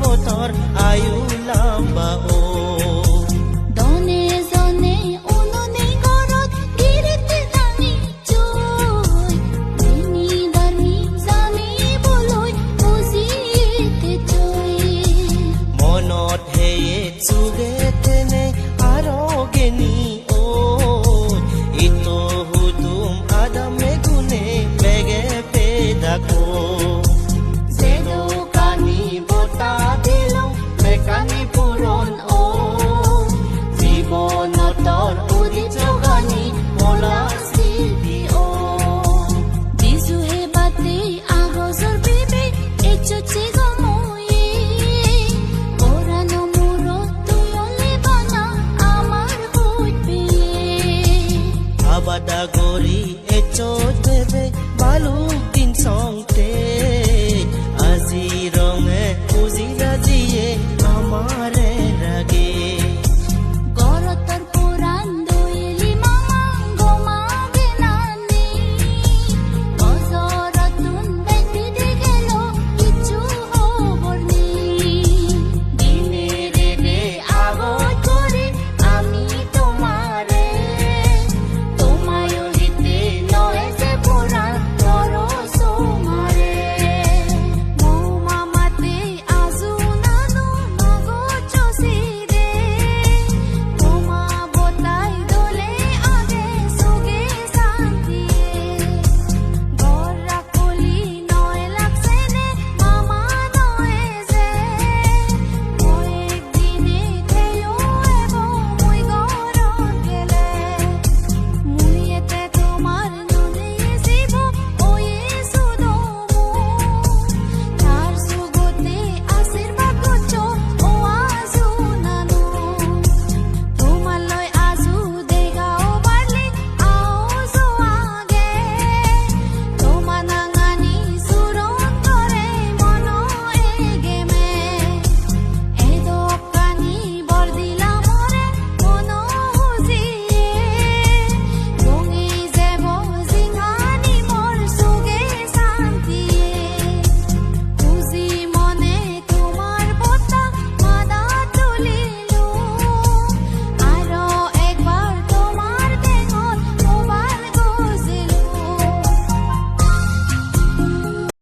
Botor ayu lamba o bada gori echo tebe balu tin song